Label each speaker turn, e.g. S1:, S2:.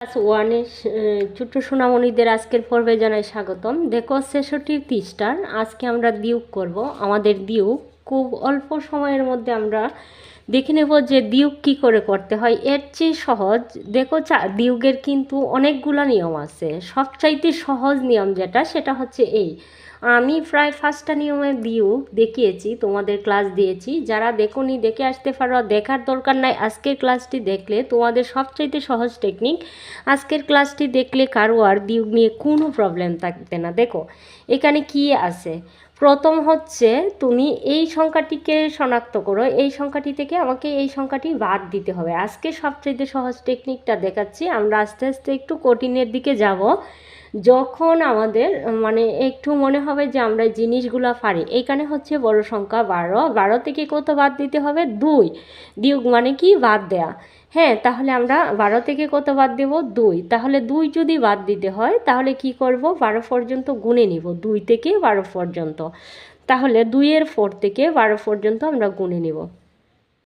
S1: Class ওয়ানের ছোট্ট সোনামণিদের আজকের পর্বে জানাই স্বাগতম। দেখো, ছেষট্টি পৃষ্ঠার আজকে আমরা দিউক করব। আমাদের দিউক খুব অল্প সময়ের মধ্যে আমরা দেখে নেব যে দিউক কি করে করতে হয়। এর চেয়ে সহজ, দেখো, চা, দিউকের কিন্তু অনেকগুলো নিয়ম আছে। সবচাইতে সহজ নিয়ম যেটা, সেটা হচ্ছে এই। আমি প্রায় ফার্স্টটা নিয়মে দিও দেখিয়েছি, তোমাদের ক্লাস দিয়েছি। যারা দেখোনি, দেখে আসতে পারো। দেখার দরকার নাই, আজকের ক্লাসটি দেখলে তোমাদের সবচাইতে সহজ টেকনিক আজকের ক্লাসটি দেখলে কারও আর দিউ নিয়ে কোনো প্রবলেম থাকবে না। দেখো, এখানে কি আছে? প্রথম হচ্ছে, তুমি এই সংখ্যাটিকে শনাক্ত করো। এই সংখ্যাটি থেকে আমাকে এই সংখ্যাটি বাদ দিতে হবে। আজকে সবচেয়ে সহজ টেকনিকটা দেখাচ্ছি। আমরা আস্তে আস্তে একটু কঠিনের দিকে যাব। যখন আমাদের মানে একটু মনে হবে যে আমরা জিনিসগুলো পারি এইখানে হচ্ছে বড় সংখ্যা বারো বারো থেকে কত বাদ দিতে হবে? দুই। দিউক মানে কি? বাদ দেয়া। হ্যাঁ তাহলে আমরা বারো থেকে কত বাদ দেব? দুই। তাহলে দুই যদি বাদ দিতে হয়, তাহলে কি করব? বারো পর্যন্ত গুনে নিব। দুই থেকে বারো পর্যন্ত। তাহলে দুইয়ের ফোর থেকে বারো পর্যন্ত আমরা গুনে নিব।